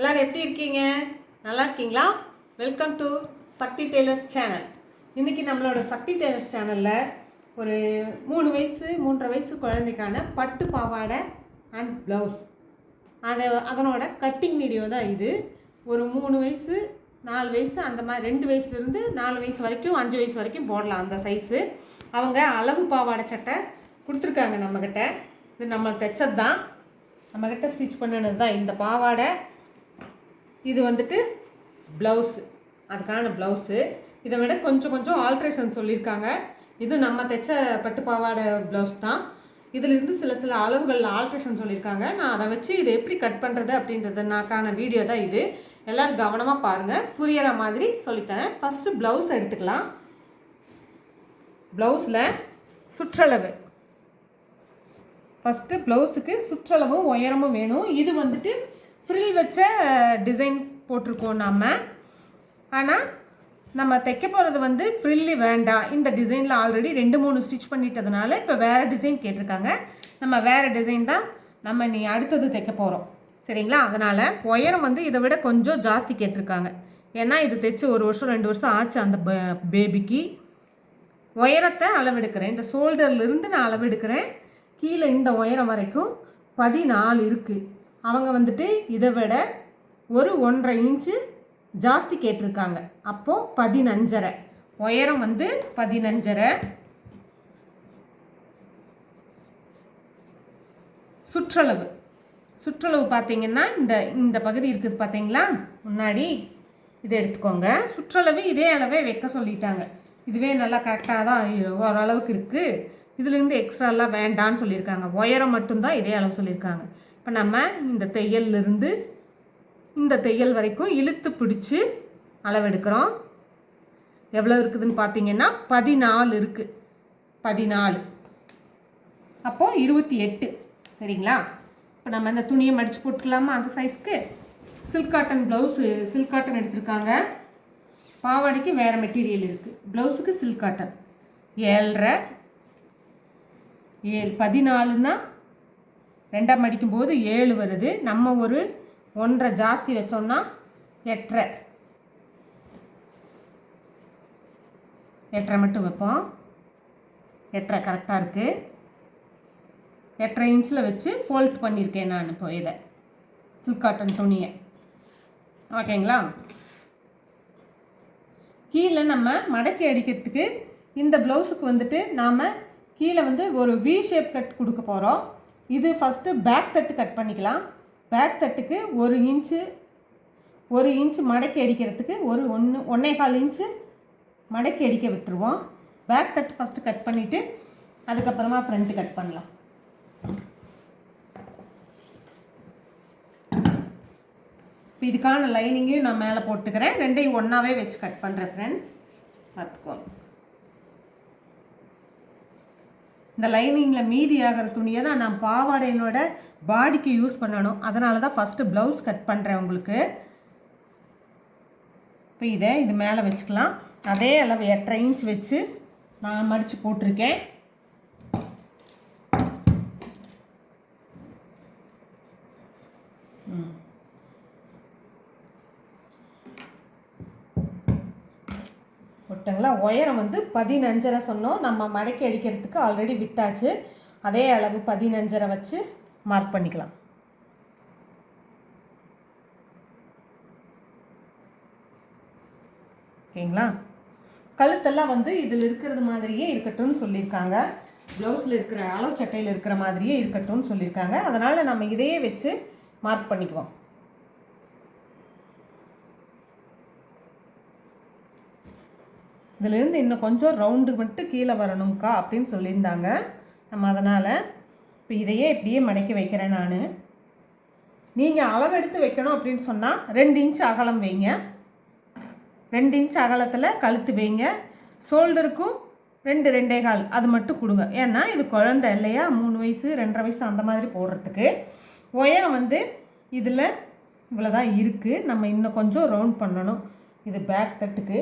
எல்லோரும் எப்படி இருக்கீங்க? நல்லா இருக்கீங்களா? Welcome to Shakti tailors channel இன்றைக்கி நம்மளோட சக்தி டெய்லர்ஸ் சேனலில் ஒரு மூணு வயசு மூன்றரை வயசு குழந்தைக்கான பட்டு பாவாடை அண்ட் ப்ளவுஸ் அதை அதனோட கட்டிங் வீடியோ தான் இது. ஒரு மூணு வயசு நாலு வயசு அந்த மாதிரி ரெண்டு வயசுலேருந்து நாலு வயசு வரைக்கும் அஞ்சு வயசு வரைக்கும் போடலாம் அந்த சைஸு அவங்க அளவு பாவாடை சட்டை கொடுத்துருக்காங்க நம்மக்கிட்ட இது நம்ம தைச்சது தான் நம்மக்கிட்ட ஸ்டிச் பண்ணினது தான் இந்த பாவாடை இது வந்துட்டு ப்ளவுஸு அதுக்கான ப்ளவுஸு இதை விட கொஞ்சம் கொஞ்சம் ஆல்ட்ரேஷன் சொல்லியிருக்காங்க. இது நம்ம தைச்ச பட்டு பாவாடை ப்ளவுஸ் தான். இதிலிருந்து சில சில அளவுகளில் ஆல்ட்ரேஷன் சொல்லியிருக்காங்க. நான் அதை வச்சு இதை எப்படி கட் பண்ணுறது அப்படின்றதுனாக்கான வீடியோ தான் இது. எல்லோரும் கவனமாக பாருங்கள் புரியற மாதிரி சொல்லித்தரேன். ஃபஸ்ட்டு ப்ளவுஸ் எடுத்துக்கலாம். ப்ளவுஸில் சுற்றளவு. ஃபஸ்ட்டு ப்ளவுஸுக்கு சுற்றளவும் உயரமும் வேணும். இது வந்துட்டு ஃப்ரில் வச்ச டிசைன் போட்டிருக்கோம் நம்ம ஆனால் நம்ம தைக்க போகிறது வந்து ஃப்ரில்லி வேண்டாம் இந்த டிசைனில் ஆல்ரெடி ரெண்டு மூணு ஸ்டிச் பண்ணிட்டதுனால இப்போ வேறு டிசைன் கேட்டிருக்காங்க. நம்ம வேறு டிசைன் தான் நம்ம நீ அடுத்தது தைக்க போகிறோம் சரிங்களா? அதனால் உயரம் வந்து இதை விட கொஞ்சம் ஜாஸ்தி கேட்டிருக்காங்க. ஏன்னா இது தைச்சி ஒரு வருஷம் ரெண்டு வருஷம் ஆச்சு அந்த பேபிக்கு உயரத்தை அளவெடுக்கிறேன். இந்த ஷோல்டர்லேருந்து நான் அளவெடுக்கிறேன். கீழே இந்த உயரம் வரைக்கும் பதினாலு இருக்குது அவங்க வந்துட்டு இதை விட ஒரு ஒன்றரை இன்ச்சு ஜாஸ்தி கேட்டிருக்காங்க. அப்போது பதினஞ்சரை. உயரம் வந்து பதினஞ்சரை. சுற்றளவு. சுற்றளவு பார்த்தீங்கன்னா இந்த இந்த பகுதி இருக்குது பார்த்தீங்களா? முன்னாடி இதை எடுத்துக்கோங்க. சுற்றளவு இதே அளவே வைக்க சொல்லிட்டாங்க. இதுவே நல்லா கரெக்டாக தான் ஓரளவுக்கு இருக்குது இதுலேருந்து எக்ஸ்ட்ராலாம் வேண்டான்னு சொல்லியிருக்காங்க. உயரம் மட்டும்தான் இதே அளவு சொல்லியிருக்காங்க. இப்போ நம்ம இந்த தையல்லிருந்து இந்த தையல் வரைக்கும் இழுத்து பிடிச்சி அளவெடுக்கிறோம். எவ்வளோ இருக்குதுன்னு பார்த்தீங்கன்னா பதினாலு இருக்குது பதினாலு. அப்போது இருபத்தி எட்டு. சரிங்களா? இப்போ நம்ம இந்த துணியை மடித்து போட்டுக்கலாமா அந்த சைஸ்க்கு silk cotton blouse silk cotton எடுத்திருக்காங்க. பாவாடைக்கு வேறு மெட்டீரியல் இருக்குது ப்ளவுஸுக்கு சில்க் காட்டன் ஏழரை. ஏழு. பதினாலுன்னா ரெண்டாம் அடிக்கும்போது ஏழு வருது. நம்ம ஒரு ஒன்றரை ஜாஸ்தி வச்சோம்னா எட்டரை. எட்டரை மட்டும் வைப்போம். எட்டரை கரெக்டாக இருக்குது எட்டரை இன்ச்சில் வச்சு ஃபோல்ட் பண்ணியிருக்கேன் நான் இப்போ இதை. சில்க் காட்டன் துணியை. ஓகேங்களா கீழே நம்ம மடக்கி அடிக்கிறதுக்கு இந்த ப்ளவுஸுக்கு வந்துட்டு நாம் கீழே வந்து ஒரு வி ஷேப் கட் கொடுக்க போகிறோம் இது ஃபஸ்ட்டு பேக் தட்டு கட் பண்ணிக்கலாம். பேக் தட்டுக்கு ஒரு இன்ச்சு ஒரு இன்ச்சு மடக்கி அடிக்கிறதுக்கு ஒரு ஒன்று ஒன்றே கால் இன்ச்சு மடக்கி அடிக்க விட்டுருவோம். பேக் தட்டு ஃபஸ்ட்டு கட் பண்ணிவிட்டு அதுக்கப்புறமா ஃப்ரண்ட்டு கட் பண்ணலாம். இப்போ இதுக்கான லைனிங்கையும் நான் மேலே போட்டுக்கிறேன். ரெண்டையும் ஒன்றாவே வச்சு கட் பண்ணுறேன் ஃப்ரெண்ட்ஸ் பார்த்துக்கோங்க. இந்த லைனிங்கில் மீதி ஆகிற துணியை தான் நான் பாவாடையினோட பாடிக்கு யூஸ் பண்ணணும். அதனால தான் ஃபஸ்ட்டு ப்ளவுஸ் கட் பண்ணுறேன் உங்களுக்கு. இப்போ இதை இது மேலே வச்சுக்கலாம். அதே அளவு எட்டரை இன்ச் வச்சு நான் மடித்து போட்டிருக்கேன். உயரம் வந்து பதினஞ்சரை சொன்னோம். நம்ம மடக்கி அடிக்கிறதுக்கு ஆல்ரெடி விட்டாச்சு. அதே அளவு பதினஞ்சரை வச்சு மார்க் பண்ணிக்கலாம். ஓகேங்களா? கழுத்தெல்லாம் வந்து இதில் இருக்கிறது மாதிரியே இருக்கட்டும்னு சொல்லியிருக்காங்க. ப்ளவுஸில் இருக்கிற அளவு சட்டையில் இருக்கிற மாதிரியே இருக்கட்டும்னு சொல்லியிருக்காங்க. அதனால் நம்ம இதையே வச்சு மார்க் பண்ணிக்குவோம். இதிலேருந்து இன்னும் கொஞ்சம் ரவுண்டு மட்டும் கீழே வரணும்க்கா அப்படின்னு சொல்லியிருந்தாங்க. நம்ம அதனால் இப்போ இதையே இப்படியே மடக்கி வைக்கிறேன் நான். நீங்கள் அளவெடுத்து வைக்கணும் அப்படின்னு சொன்னால் ரெண்டு இன்ச் அகலம் வைங்க. ரெண்டு இன்ச் அகலத்தில் கழுத்து வைங்க. ஷோல்டருக்கும் ரெண்டு ரெண்டே கால் அது மட்டும் கொடுங்க. ஏன்னா இது குழந்த இல்லையா? மூணு வயசு ரெண்டரை வயசு அந்த மாதிரி போடுறதுக்கு. உயரம் வந்து இதில் இவ்வளோ தான் இருக்குது நம்ம இன்னும் கொஞ்சம் ரவுண்ட் பண்ணணும். இது பேக் தட்டுக்கு.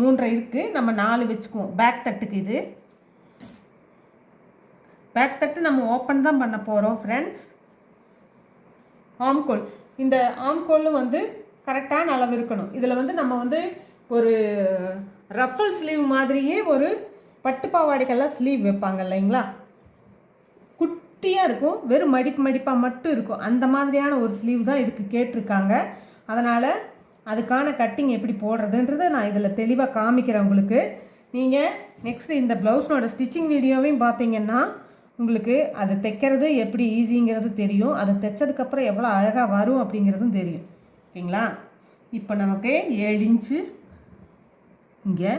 மூன்றரை இருக்குது நம்ம நாலு வச்சுக்குவோம். பேக் தட்டுக்கு இது. பேக் தட்டு நம்ம ஓப்பன் தான் பண்ண போகிறோம் ஃப்ரெண்ட்ஸ் ஆம்கோல். இந்த ஆம்கோலும் வந்து கரெக்டான அளவு இருக்கணும். இதில் வந்து நம்ம வந்து ஒரு ரஃபல் ஸ்லீவ் மாதிரியே ஒரு பட்டு பாவாடைக்கெல்லாம் ஸ்லீவ் வைப்பாங்க இல்லைங்களா? குட்டியாக இருக்கும் வெறும் மடிப்பு மடிப்பாக மட்டும் இருக்கும். அந்த மாதிரியான ஒரு ஸ்லீவ் தான் இதுக்கு கேட்டிருக்காங்க. அதனால் அதுக்கான கட்டிங் எப்படி போடுறதுன்றதை நான் இதில் தெளிவாக காமிக்கிறேன் உங்களுக்கு. நீங்கள் நெக்ஸ்ட்டு இந்த ப்ளவுஸோட ஸ்டிச்சிங் வீடியோவையும் பார்த்தீங்கன்னா உங்களுக்கு அது தைக்கிறது எப்படி ஈஸிங்கிறது தெரியும். அதை தைச்சதுக்கப்புறம் எவ்வளோ அழகாக வரும் அப்படிங்கிறதும் தெரியும். ஓகேங்களா இப்போ நமக்கு ஏழு இன்ச்சு இங்கே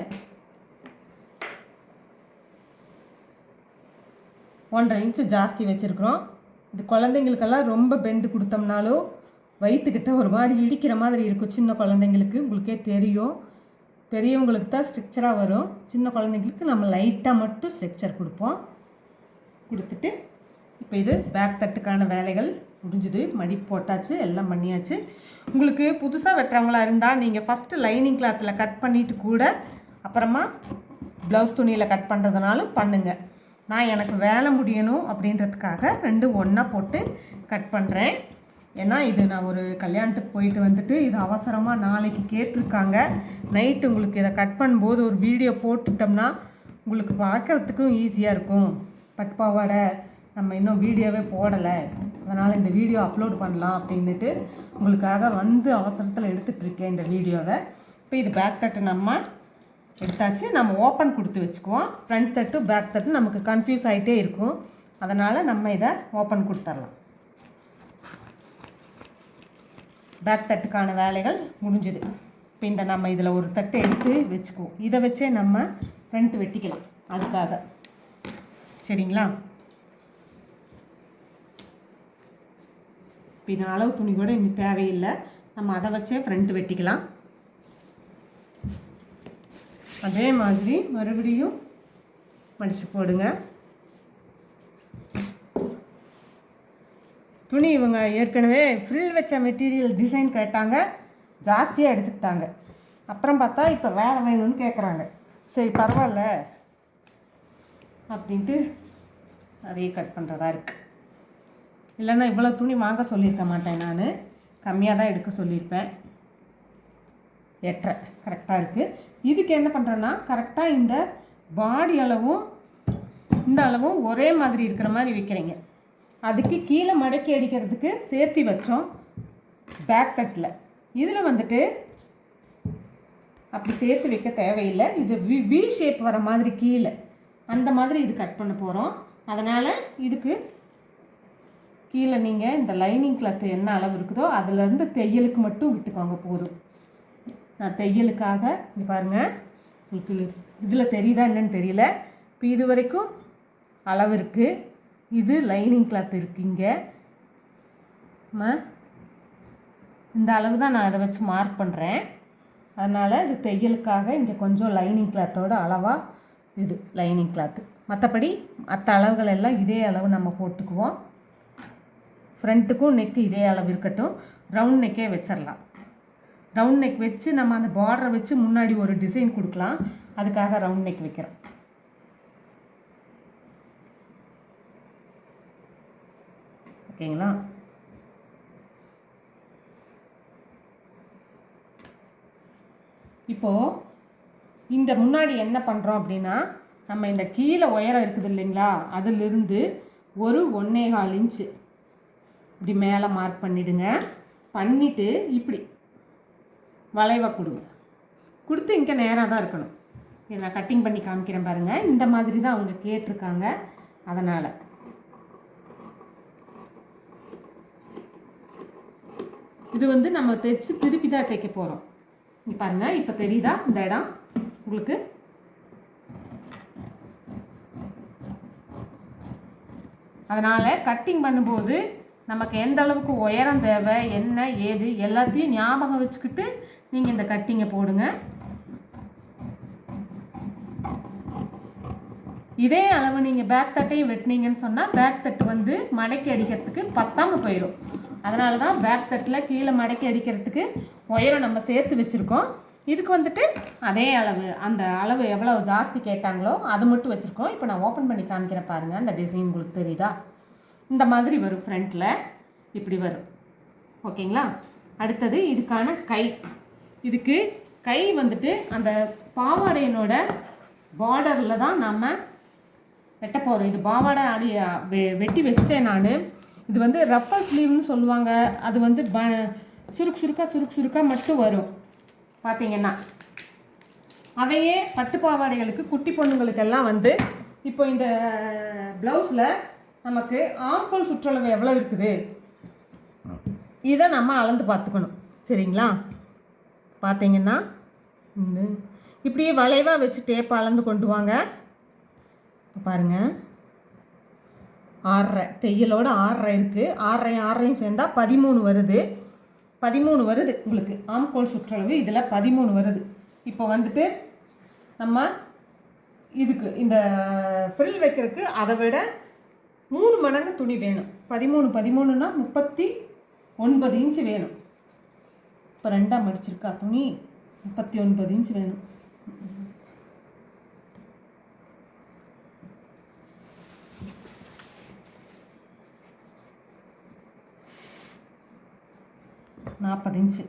ஒன்றரை இன்ச்சு ஜாஸ்தி வச்சுருக்குறோம். இது குழந்தைங்களுக்கெல்லாம் ரொம்ப பெண்டு கொடுத்தோம்னாலும் வயிற்றுக்கிட்ட ஒரு மாதிரி இடிக்கிற மாதிரி இருக்கும் சின்ன குழந்தைங்களுக்கு. உங்களுக்கே தெரியும். பெரியவங்களுக்கு தான் ஸ்ட்ரக்சராக வரும். சின்ன குழந்தைங்களுக்கு நம்ம லைட்டாக மட்டும் ஸ்ட்ரக்சர் கொடுப்போம். கொடுத்துட்டு இப்போ இது பேக் தட்டுக்கான வேலைகள் முடிஞ்சுது. மடி போட்டாச்சு எல்லாம் பண்ணியாச்சு. உங்களுக்கு புதுசாக வெட்டுறவங்களா இருந்தால் நீங்கள் ஃபஸ்ட்டு லைனிங் கிளாத்தில் கட் பண்ணிவிட்டு கூட அப்புறமா ப்ளவுஸ் துணியில் கட் பண்ணுறதுனாலும் பண்ணுங்கள் நான் எனக்கு வேலை முடியணும் அப்படின்றதுக்காக ரெண்டு ஒன்றா போட்டு கட் பண்ணுறேன் ஏன்னா இது நான் ஒரு கல்யாணத்துக்கு போயிட்டு வந்துட்டு இது அவசரமாக நாளைக்கு கேட்டிருக்காங்க. நைட்டு உங்களுக்கு இதை கட் பண்ணும்போது ஒரு வீடியோ போட்டுட்டோம்னா உங்களுக்கு பார்க்குறதுக்கும் ஈஸியாக இருக்கும். பட் பாவாடை நம்ம இன்னும் வீடியோவே போடலை. அதனால் இந்த வீடியோ அப்லோட் பண்ணலாம் அப்படின்ட்டு உங்களுக்காக வந்து அவசரத்தில் எடுத்துகிட்டு இருக்கேன் இந்த வீடியோவை. இப்போ இது பேக் தட்டு நம்ம எடுத்தாச்சு. நம்ம ஓப்பன் கொடுத்து வச்சுக்குவோம். ஃப்ரண்ட் தட்டு பேக் தட்டு நமக்கு கன்ஃபியூஸ் ஆகிட்டே இருக்கும். அதனால் நம்ம இதை ஓப்பன் கொடுத்துர்லாம் பேக் தட்டுக்கான வேலைகள் முடிஞ்சுது. இப்போ இந்த நம்ம இதில் ஒரு தட்டு எடுத்து வச்சுக்குவோம். இதை வச்சே நம்ம ஃப்ரண்ட் வெட்டிக்கலாம். அதுக்காக. சரிங்களா? பின்ன அளவு துணி கூட இனி தேவையில்லை. நம்ம அதை வச்சே ஃப்ரண்ட் வெட்டிக்கலாம். அதே மாதிரி மறுபடியும் மடித்து போடுங்க. துணி இவங்க ஏற்கனவே ஃப்ரில் வச்ச மெட்டீரியல் டிசைன் கேட்டாங்க. ஜாஸ்தியாக எடுத்துக்கிட்டாங்க. அப்புறம் பார்த்தா இப்போ வேறு வேணும்னு கேட்குறாங்க சரி பரவாயில்ல அப்படின்ட்டு அதையே கட் பண்ணுறதா இருக்குது இல்லைன்னா இவ்வளோ துணி வாங்க சொல்லியிருக்க மாட்டேன் நான். கம்மியாக தான் எடுக்க சொல்லியிருப்பேன். எட்டரை. கரெக்டாக இருக்குது இதுக்கு என்ன பண்ணுறேன்னா கரெக்டாக இந்த பாடி அளவும் இந்த அளவும் ஒரே மாதிரி இருக்கிற மாதிரி வைக்கிறீங்க. அதுக்கு கீழே மடக்கி அடிக்கிறதுக்கு சேர்த்தி வச்சோம் பேக் தட்டில். இதில் வந்துட்டு அப்படி சேர்த்து வைக்க தேவையில்லை. இது வி வி ஷேப் வர மாதிரி கீழே. அந்த மாதிரி இது கட் பண்ண போகிறோம் அதனால் இதுக்கு கீழே நீங்கள் இந்த லைனிங் கிளாத் என்ன அளவு இருக்குதோ அதுலேருந்து தையலுக்கு மட்டும் விட்டுக்கோங்க போதும். நான் தையலுக்காக இங்கே பாருங்கள் உங்களுக்கு இதில் தெரியுதா என்னன்னு தெரியல. இப்போ இது வரைக்கும் அளவு இருக்குது இது லைனிங் கிளாத் இருக்குது இங்கே. இந்த அளவு தான் நான் அதை வச்சு மார்க் பண்ணுறேன் அதனால் இது தையலுக்காக இங்கே கொஞ்சம் லைனிங் கிளாத்தோட அளவாக இது லைனிங் கிளாத்து மற்றபடி மற்ற அளவுகள் எல்லாம் இதே அளவு நம்ம போட்டுக்குவோம். ஃப்ரண்ட்டுக்கும் நெக்கு இதே அளவு இருக்கட்டும். ரவுண்ட் நெக்கே வச்சிடலாம் ரவுண்ட் நெக் வச்சு நம்ம அந்த பார்டரை வச்சு முன்னாடி ஒரு டிசைன் கொடுக்கலாம். அதுக்காக ரவுண்ட் நெக் வைக்கிறோம். ஓகேங்களா? இப்போது இந்த முன்னாடி என்ன பண்ணுறோம் அப்படின்னா நம்ம இந்த கீழே உயரம் இருக்குது இல்லைங்களா? அதிலிருந்து ஒரு ஒன்னேகால் இன்ச்சு இப்படி மேலே மார்க் பண்ணிவிடுங்க பண்ணிவிட்டு இப்படி வளைவாக கொடுங்க. கொடுத்து இங்கே நேராக தான் இருக்கணும். இதை நான் கட்டிங் பண்ணி காமிக்கிறேன் பாருங்கள் இந்த மாதிரி தான் அவங்க கேட்டிருக்காங்க. அதனால் இது வந்து நம்ம தைச்சு திருப்பி தான் தைக்க போகிறோம் இங்கே பாருங்கள் இப்போ தெரியுதா இந்த இடம்? உங்களுக்கு? அதனால் கட்டிங் பண்ணும்போது நமக்கு எந்த அளவுக்கு உயரம் தேவை என்ன ஏது எல்லாத்தையும் ஞாபகம் வச்சுக்கிட்டு நீங்கள் இந்த கட்டிங்கை போடுங்க. இதே அளவு நீங்கள் பேக் தட்டையும் வெட்டினீங்கன்னு சொன்னால் பேக் தட்டு வந்து மடக்கி அடிக்கிறதுக்கு பத்தாமல் போயிடும் அதனால தான் பேக் தட்டில் கீழே மடக்கி அடிக்கிறதுக்கு உயரம் நம்ம சேர்த்து வச்சுருக்கோம். இதுக்கு வந்துட்டு அதே அளவு அந்த அளவு எவ்வளோ ஜாஸ்தி கேட்டாங்களோ அது மட்டும் வச்சுருக்கோம். இப்போ நான் ஓப்பன் பண்ணி காமிக்கிறேன் பாருங்கள் அந்த டிசைன் உங்களுக்கு தெரியுதா? இந்த மாதிரி வரும் ஃப்ரண்ட்டில் இப்படி வரும். ஓகேங்களா? அடுத்தது இதுக்கான கை. இதுக்கு கை வந்துட்டு அந்த பாவாடையினோட பார்டரில் தான் நம்ம வெட்ட போகிறோம் இது பாவாடை அடி வெ- வெட்டி வச்சிட்டேன் நான். இது வந்து ரப்பர் ஸ்லீவ்னு சொல்லுவாங்க. அது வந்து ப சுருக்கு சுருக்காக சுருக்கு சுருக்காக மட்டும் வரும். பார்த்தீங்கன்னா அதையே பட்டு பாவாடைகளுக்கு குட்டி பொண்ணுங்களுக்கெல்லாம் வந்து இப்போ இந்த ப்ளவுஸில் நமக்கு ஆம்பல் சுற்றளவு எவ்வளோ இருக்குது? இதை நம்ம அளந்து பார்த்துக்கணும். சரிங்களா? பார்த்தீங்கன்னா இப்படியே வளைவாக வச்சு டேப் அளந்து கொண்டு வாங்க. பாருங்கள் ஆறரை தையலோட ஆறரை இருக்குது ஆறரை ஆறரையும் சேர்ந்தா பதிமூணு வருது. பதிமூணு வருது உங்களுக்கு. ஆம்கோல் சுற்றளவு இதில் பதிமூணு வருது. இப்போ வந்துட்டு நம்ம இதுக்கு இந்த ஃப்ரில் வைக்கிறதுக்கு அதை விட மூணு மடங்கு துணி வேணும். பதிமூணு பதிமூணுனா முப்பத்தி ஒன்பது இன்ச்சு வேணும். இப்போ ரெண்டாக மடிச்சிருக்கா துணி. முப்பத்தி ஒன்பது இன்ச்சு வேணும். நாற்பது இன்ச்சு.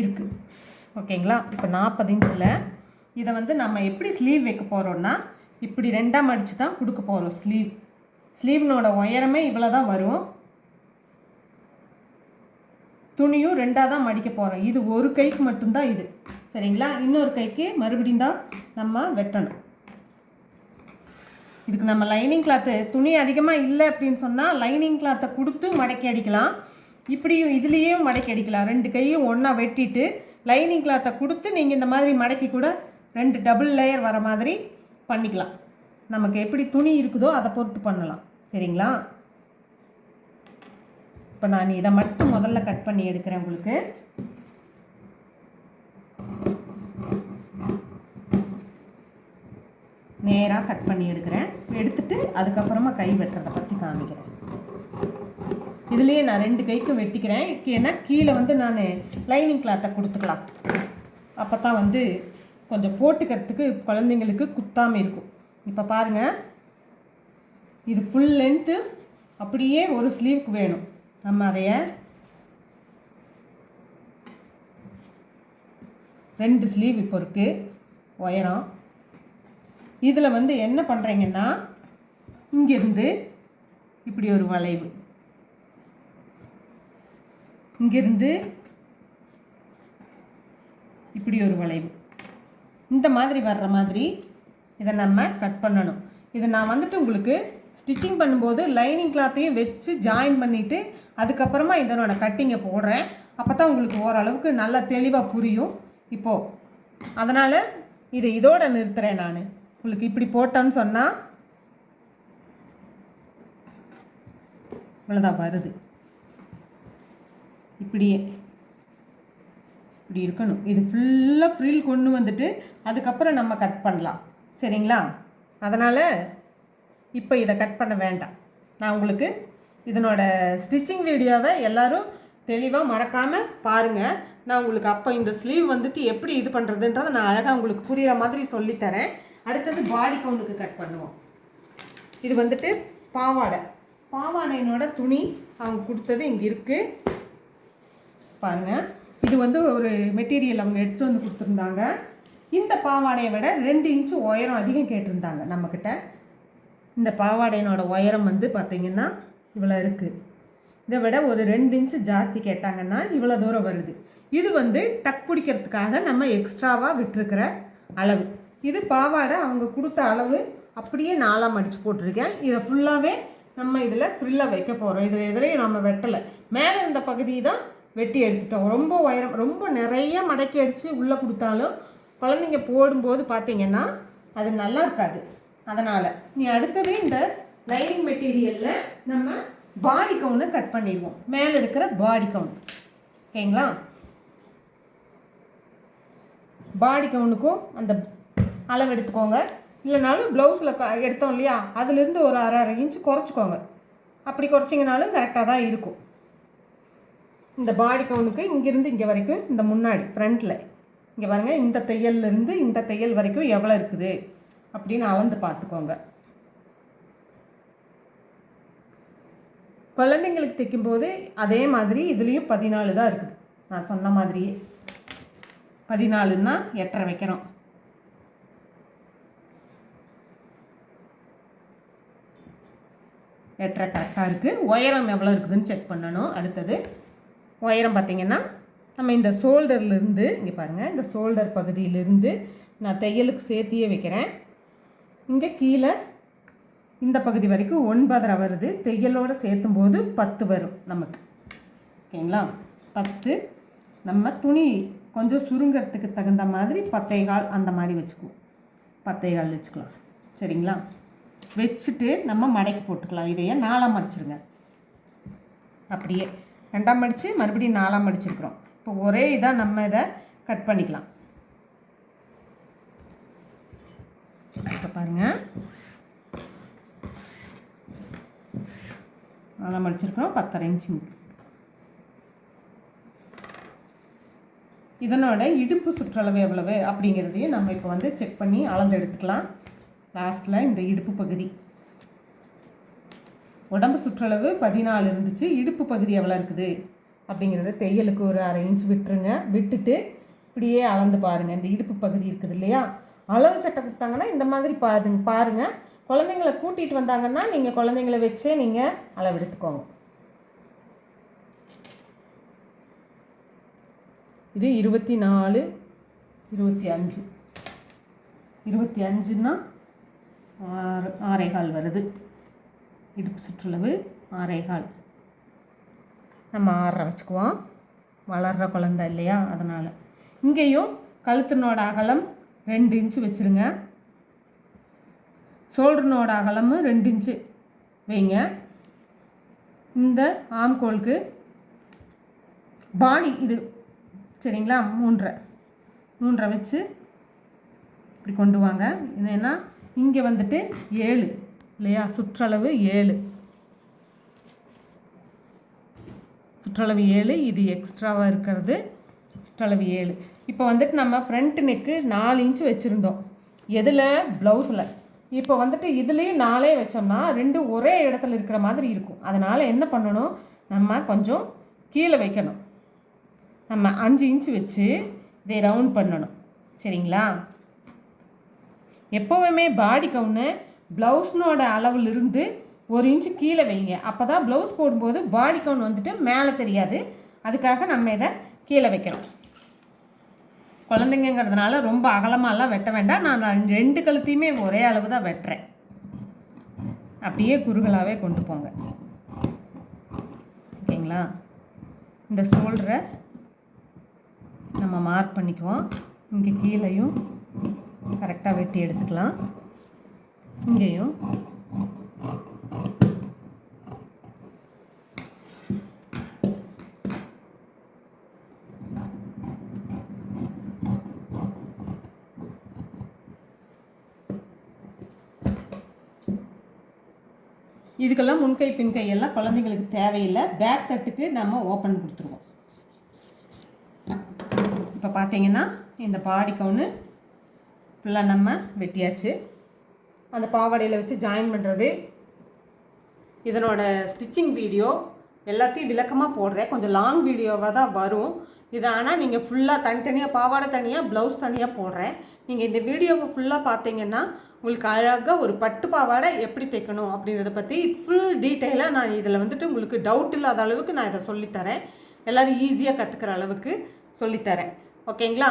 இருக்குது ஓகேங்களா? இப்போ நாற்பது இன்ச்சில் இதை வந்து நம்ம எப்படி ஸ்லீவ் வைக்க போகிறோம்னா இப்படி ரெண்டாக மடித்து தான் கொடுக்க போகிறோம் ஸ்லீவ் ஸ்லீவ்னோட உயரமே இவ்வளோ தான் வரும். துணியும் ரெண்டாக தான் மடிக்க போகிறோம் இது ஒரு கைக்கு மட்டும்தான் இது. சரிங்களா? இன்னொரு கைக்கு மறுபடியும் தான் நம்ம வெட்டணும். இதுக்கு நம்ம லைனிங் கிளாத்து துணி அதிகமாக இல்லை அப்படின்னு சொன்னால் லைனிங் கிளாத்தை கொடுத்து மடக்கி அடிக்கலாம். இப்படியும் இதுலேயும் மடக்கி அடிக்கலாம். ரெண்டு கையும் ஒன்றா வெட்டிட்டு லைனிங் கிளாத்தை கொடுத்து நீங்கள் இந்த மாதிரி மடக்கி கூட ரெண்டு டபுள் லேயர் வர மாதிரி பண்ணிக்கலாம். நமக்கு எப்படி துணி இருக்குதோ அதை பொறுத்து பண்ணலாம். சரிங்களா? இப்போ நான் இதை மட்டும் முதல்ல கட் பண்ணி எடுக்கிறேன் உங்களுக்கு. நேராக கட் பண்ணி எடுக்கிறேன். எடுத்துட்டு அதுக்கப்புறமா கை வெட்டுறதை பற்றி காமிக்கிறேன். இதுலேயே நான் ரெண்டு கைக்கும் வெட்டிக்கிறேன். ஏன்னா கீழே வந்து நான் லைனிங் கிளாத்தை கொடுத்துக்கலாம். அப்போ தான் வந்து கொஞ்சம் போட்டுக்கிறதுக்கு குழந்தைங்களுக்கு குத்தாமல் இருக்கும். இப்போ பாருங்கள் இது ஃபுல் லென்த்து அப்படியே ஒரு ஸ்லீவுக்கு வேணும். நம்ம அதைய ரெண்டு ஸ்லீவ் இப்போ இருக்குது உயரம். இதில் வந்து என்ன பண்ணுறீங்கன்னா இங்கேருந்து இப்படி ஒரு வளைவு. இங்கேருந்து இப்படி ஒரு வளைவு. இந்த மாதிரி வர்ற மாதிரி இதை நம்ம கட் பண்ணணும். இதை நான் வந்துட்டு உங்களுக்கு ஸ்டிச்சிங் பண்ணும்போது லைனிங் கிளாத்தையும் வச்சு ஜாயின் பண்ணிவிட்டு அதுக்கப்புறமா இதனோட கட்டிங்கை போடுறேன். அப்போ தான் உங்களுக்கு ஓரளவுக்கு நல்லா தெளிவாக புரியும். இப்போது அதனால் இதை இதோட நிறுத்துகிறேன் நான். உங்களுக்கு இப்படி போட்டேன்னு சொன்னால் இவ்வளோதான் வருது. இப்படியே. இப்படி இருக்கணும். இது ஃபுல்லாக ஃப்ரில் கொண்டு வந்துட்டு அதுக்கப்புறம் நம்ம கட் பண்ணலாம். சரிங்களா? அதனால் இப்போ இதை கட் பண்ண வேண்டாம். நான் உங்களுக்கு இதனோட ஸ்டிச்சிங் வீடியோவை எல்லோரும் தெளிவாக மறக்காமல் பாருங்கள் நான் உங்களுக்கு அப்போ இந்த ஸ்லீவ் வந்துட்டு எப்படி இது பண்ணுறதுன்றதை நான் அழகாக உங்களுக்கு புரிகிற மாதிரி சொல்லித்தரேன். அடுத்தது பாடி கவுண்டுக்கு கட் பண்ணுவோம். இது வந்துட்டு பாவாடை. பாவாடையினோட துணி அவங்க கொடுத்தது இங்கே இருக்குது பாருங்கள் இது வந்து ஒரு மெட்டீரியல் அவங்க எடுத்து வந்து கொடுத்துருந்தாங்க. இந்த பாவாடையை விட ரெண்டு இன்ச்சு உயரம் அதிகம் கேட்டிருந்தாங்க நம்மக்கிட்ட இந்த பாவாடையினோட உயரம் வந்து பார்த்திங்கன்னா இவ்வளோ இருக்குது இதை விட ஒரு ரெண்டு இன்ச்சு ஜாஸ்தி கேட்டாங்கன்னா இவ்வளோ தூரம் வருது. இது வந்து டக் பிடிக்கிறதுக்காக நம்ம எக்ஸ்ட்ராவாக விட்டுருக்கிற அளவு. இது பாவாடை அவங்க கொடுத்த அளவு அப்படியே நாலாம் மடித்து போட்டிருக்கேன். இதை ஃபுல்லாகவே நம்ம இதில் ஃப்ரில்லாக வைக்க போகிறோம் இது எதுலேயும் நம்ம வெட்டலை. மேலே இருந்த பகுதி தான் வெட்டி எடுத்துட்டோம். ரொம்ப உயரம் ரொம்ப நிறைய மடக்கி அடித்து உள்ளே கொடுத்தாலும் குழந்தைங்க போடும்போது பார்த்தீங்கன்னா அது நல்லா இருக்காது. அதனால் நீ அடுத்தது இந்த லைனிங் மெட்டீரியலில் நம்ம பாடி கவுனை கட் பண்ணிடுவோம். மேலே இருக்கிற பாடி கவுன். ஓகேங்களா? பாடி கவுனுக்கும் அந்த அளவு எடுத்துக்கோங்க. இல்லைனாலும் ப்ளவுஸில் எடுத்தோம் இல்லையா? அதுலேருந்து ஒரு அரை அரை இன்ச்சு குறைச்சிக்கோங்க. அப்படி குறைச்சிங்கனாலும் கரெக்டாக தான் இருக்கும். இந்த பாடி கவுனுக்கு இங்கேருந்து இங்கே வரைக்கும் இந்த முன்னாடி ஃப்ரண்ட்டில் இங்கே பாருங்கள் இந்த தையல்லேருந்து இந்த தையல் வரைக்கும் எவ்வளோ இருக்குது அப்படின்னு அளந்து பார்த்துக்கோங்க. குழந்தைங்களுக்கு தைக்கும்போது அதே மாதிரி இதுலேயும் பதினாலு தான் இருக்குது. நான் சொன்ன மாதிரியே. பதினாலுன்னா எட்டரை வைக்கிறோம் எட்டரை கரெக்டாக இருக்குது உயரம் எவ்வளோ இருக்குதுன்னு செக் பண்ணணும். அடுத்தது உயரம் பார்த்திங்கன்னா நம்ம இந்த ஷோல்டர்லேருந்து இங்கே பாருங்கள் இந்த ஷோல்டர் பகுதியிலிருந்து நான் தையலுக்கு சேர்த்தியே வைக்கிறேன். இங்கே கீழே இந்த பகுதி வரைக்கும் ஒன்பதரை வருது. தையலோடு சேர்த்தும் போது பத்து வரும் நமக்கு. ஓகேங்களா? பத்து. நம்ம துணி கொஞ்சம் சுருங்கிறதுக்கு தகுந்த மாதிரி பத்தே கால் அந்த மாதிரி வச்சுக்குவோம். பத்தே கால் வச்சுக்கலாம். சரிங்களா? வச்சுட்டு நம்ம மடக்கி போட்டுக்கலாம். இதையே நாளாக மடிச்சிருங்க. அப்படியே. ரெண்டாம் மடித்து மறுபடியும் நாலாம் மடிச்சிருக்கிறோம் இப்போ ஒரே இதாக நம்ம இதை கட் பண்ணிக்கலாம். இப்போ பாருங்கள் நாலாம் மடிச்சிருக்கிறோம் பத்தரை இன்ச்சு இதனோட இடுப்பு சுற்றளவு எவ்வளவு அப்படிங்கிறதையும் நம்ம இப்போ வந்து செக் பண்ணி அளந்து எடுத்துக்கலாம். லாஸ்ட்டில் இந்த இடுப்பு பகுதி. உடம்பு சுற்றளவு பதினாலு இருந்துச்சு இடுப்பு பகுதி எவ்வளோ இருக்குது? அப்படிங்கிறத தையலுக்கு ஒரு அரை இன்ச் விட்டுருங்க. விட்டுட்டு இப்படியே அளந்து பாருங்கள் இந்த இடுப்பு பகுதி இருக்குது இல்லையா? அளவு சட்டை கொடுத்தாங்கன்னா இந்த மாதிரி பாருங்க பாருங்கள் குழந்தைங்கள கூட்டிகிட்டு வந்தாங்கன்னா நீங்கள் குழந்தைங்கள வச்சே நீங்கள் அளவெடுத்துக்கோங்க இது இருபத்தி நாலு இருபத்தி அஞ்சு இருபத்தி அஞ்சுன்னா ஆறு ஆறேகால் வருது. இடுப்பு சுற்றளவு ஆறேகால் நம்ம ஆறரை வச்சுக்குவோம். வளர்கிற குழந்த இல்லையா? அதனால். இங்கேயும் கழுத்தினோட அகலம் ரெண்டு இன்ச்சு வச்சுருங்க. ஷோல்டர்னோட அகலமும் ரெண்டு இன்ச்சு வைங்க. இந்த ஆம்கோலுக்கு பாடி இது சரிங்களா? மூன்றரை மூன்றரை வச்சு இப்படி கொண்டு வாங்க. என்னென்னா இங்கே வந்துட்டு ஏழு. இல்லையா? சுற்றளவு ஏழு. சுற்றளவு ஏழு இது எக்ஸ்ட்ராவாக இருக்கிறது. சுற்றளவு ஏழு. இப்போ வந்துட்டு நம்ம ஃப்ரண்ட் நெக்கு நாலு இன்ச்சு வச்சுருந்தோம். எதில்? ப்ளவுஸில் இப்போ வந்துட்டு இதுலேயும் நாலே வச்சோம்னா ரெண்டு ஒரே இடத்துல இருக்கிற மாதிரி இருக்கும். அதனால் என்ன பண்ணணும்? நம்ம கொஞ்சம் கீழே வைக்கணும். நம்ம அஞ்சு இன்ச்சு வச்சு இதை ரவுண்ட் பண்ணணும். சரிங்களா? எப்போவுமே பாடி கவுனு ப்ளவுஸ்னோட அளவுலேருந்து ஒரு இன்ச்சு கீழே வைங்க. அப்போ தான் ப்ளவுஸ் போடும்போது பாடி கவுன் வந்துட்டு மேலே தெரியாது. அதுக்காக நம்ம இதை கீழே வைக்கணும். குழந்தைங்கிறதுனால ரொம்ப அகலமாலாம் வெட்ட வேண்டாம். நான் ரெண்டு கழுத்தையுமே ஒரே அளவு தான் வெட்டுறேன். அப்படியே குறுகலாகவே கொண்டு போங்க. ஓகேங்களா? இந்த ஷோல்டரை நம்ம மார்க் பண்ணிக்குவோம். இங்கே கீழேயும் கரெக்டாக வெட்டி எடுத்துக்கலாம். இங்கேயும் இதுக்கெல்லாம் முன்கை பின்கை எல்லாம் குழந்தைங்களுக்கு தேவையில்லை. பேக் தட்டுக்கு நம்ம ஓப்பன் கொடுத்துருவோம். இப்போ பார்த்தீங்கன்னா இந்த பாடி கவுனு ஃபுல்லாக நம்ம வெட்டியாச்சு. அந்த பாவாடையில் வச்சு ஜாயின் பண்ணுறது இதனோட ஸ்டிச்சிங் வீடியோ எல்லாத்தையும் விளக்கமாக போடுறேன். கொஞ்சம் லாங் வீடியோவாக தான் வரும். இது ஆனால் நீங்கள் ஃபுல்லாக தனித்தனியாக பாவாடை தனியாக ப்ளவுஸ் தனியாக போடுறேன். நீங்கள் இந்த வீடியோவை ஃபுல்லாக பார்த்தீங்கன்னா உங்களுக்கு அழகாக ஒரு பட்டு பாவாடை எப்படி தைக்கணும் அப்படின்றத பற்றி ஃபுல் டீட்டெயிலாக நான் இதில் வந்துட்டு உங்களுக்கு டவுட் இல்லாத அளவுக்கு நான் இதை சொல்லித்தரேன். எல்லோரும் ஈஸியாக கற்றுக்கிற அளவுக்கு சொல்லித்தரேன். ஓகேங்களா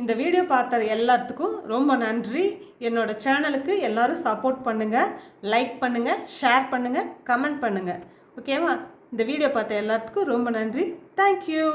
இந்த வீடியோ பார்த்த எல்லாத்துக்கும் ரொம்ப நன்றி. என்னோடய சேனலுக்கு எல்லோரும் சப்போர்ட் பண்ணுங்கள் லைக் பண்ணுங்கள் ஷேர் பண்ணுங்கள் கமெண்ட் பண்ணுங்கள் ஓகேவா இந்த வீடியோ பார்த்த எல்லாத்துக்கும் ரொம்ப நன்றி. தேங்க்யூ